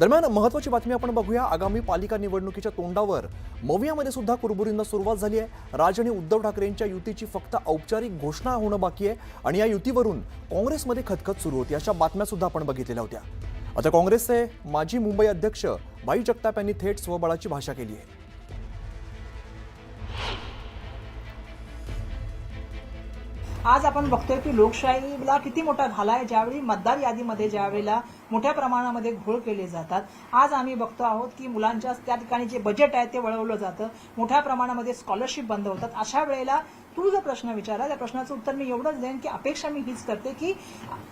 दरम्यान महत्वाची बातमी आपण बघूया. आगामी पालिका निवडणुकीच्या तोंडावर मवियामध्ये सुद्धा कुरबुरींना सुरुवात झाली आहे. राज आणि उद्धव ठाकरेंच्या युतीची फक्त औपचारिक घोषणा होणं बाकी आहे आणि या युतीवरून काँग्रेसमध्ये खतखत सुरू होती अशा बातम्या सुद्धा आपण बघितलेल्या होत्या. आता काँग्रेसचे माजी मुंबई अध्यक्ष भाई जगताप यांनी थेट स्वबळाची भाषा केली आहे. आज आपण बघतोय की लोकशाहीला किती मोठा घाला आहे. ज्यावेळी मतदार यादीमध्ये ज्यावेळेला मोठ्या प्रमाणामध्ये घोळ केले जातात. आज आम्ही बघतो आहोत की मुलांच्या त्या ठिकाणी जे बजेट आहे ते वळवलं जातं. मोठ्या प्रमाणामध्ये स्कॉलरशिप बंद होतात. अशा वेळेला तू जो प्रश्न विचारला त्या प्रश्नाचं उत्तर मी एवढंच देईन की अपेक्षा मी हीच करते की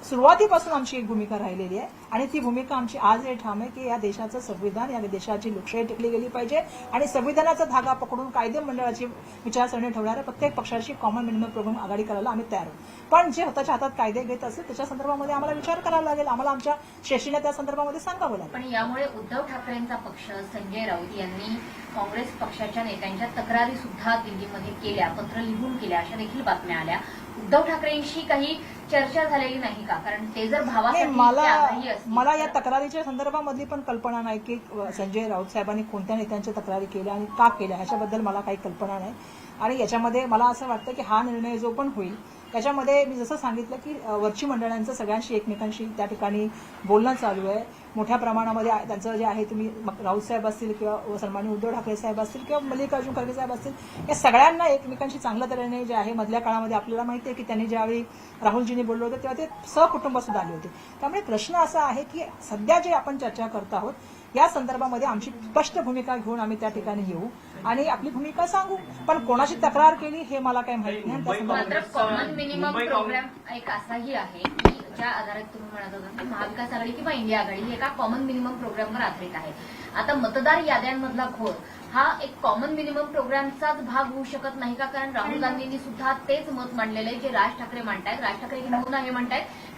सुरुवातीपासून आमची एक भूमिका राहिलेली आहे आणि ती भूमिका आमची आज हे ठाम आहे की या देशाचं संविधान या देशाची लोकशाही टिकली गेली पाहिजे आणि संविधानाचा धागा पकडून कायदे मंडळाची विचारसरणी ठेवणाऱ्या प्रत्येक पक्षाची कॉमन मिनिमम प्रोग्राम आघाडी करायला आम्ही तयार आहोत. पण जे स्वतःच्या हातात कायदे घेत असेल त्याच्या संदर्भामध्ये आम्हाला विचार करावा लागेल. आम्हाला आमच्या श्रेष्ठीने त्या संदर्भामध्ये सांगावं लागेल. पण यामुळे उद्धव ठाकरेंचा पक्ष संजय राऊत यांनी काँग्रेस पक्षाच्या नेत्यांच्या तक्रारी सुद्धा दिल्लीमध्ये केल्या पत्र लिहून केल्या अशा देखील बातम्या आल्या. उद्धव ठाकरेंशी काही चर्चा झालेली नाही का? कारण ते जर भावासाठी इतके मला मला या तक्रारीच्या संदर्भामधली पण कल्पना नाही की संजय राऊत साहेबांनी कोणत्या नेत्यांच्या तक्रारी केल्या आणि का केल्या ह्याच्याबद्दल मला काही कल्पना नाही. आणि याच्यामध्ये मला असं वाटतं की हा निर्णय जो पण होईल त्याच्यामध्ये मी जसं सांगितलं की वरची मंडळांचं सगळ्यांशी एकमेकांशी त्या ठिकाणी बोलणं चालू आहे. मोठ्या प्रमाणामध्ये त्यांचं जे आहे तुम्ही राऊत साहेब असतील किंवा सन्मान्य उद्धव ठाकरे साहेब असतील किंवा मल्लिकार्जुन खरगे साहेब असतील या सगळ्यांना एकमेकांशी चांगल्या तऱ्हेने जे आहे मधल्या काळामध्ये आपल्याला माहिती आहे की त्यांनी ज्यावेळी राहुलजींनी बोललो होतं तेव्हा ते सहकुटुंब सुद्धा आले होते. त्यामुळे प्रश्न असा आहे की सध्या जे आपण चर्चा करत आहोत या संदर्भामध्ये आमची स्पष्ट भूमिका घेऊन आम्ही त्या ठिकाणी येऊ. आणि आपली भूमिका सांगू. पण कोणाची तक्रार केली हे मला काही माहीत नाही. मात्र कॉमन मिनिमम प्रोग्राम एक असाही आहे की ज्या आधारात तुम्ही म्हणत होता की महाविकास आघाडी किंवा इंडिया आघाडी ही एका कॉमन मिनिमम प्रोग्रामवर आधारित आहे. आता मतदार याद्यांमधला घोर हा एक कॉमन मिनिमम प्रोग्रामचाच भाग होऊ शकत नाही का? कारण राहुल गांधींनी सुद्धा तेच मत मांडलेलं आहे जे राज ठाकरे मांडतायत. राज ठाकरे हे म्हणून आहे म्हणतायत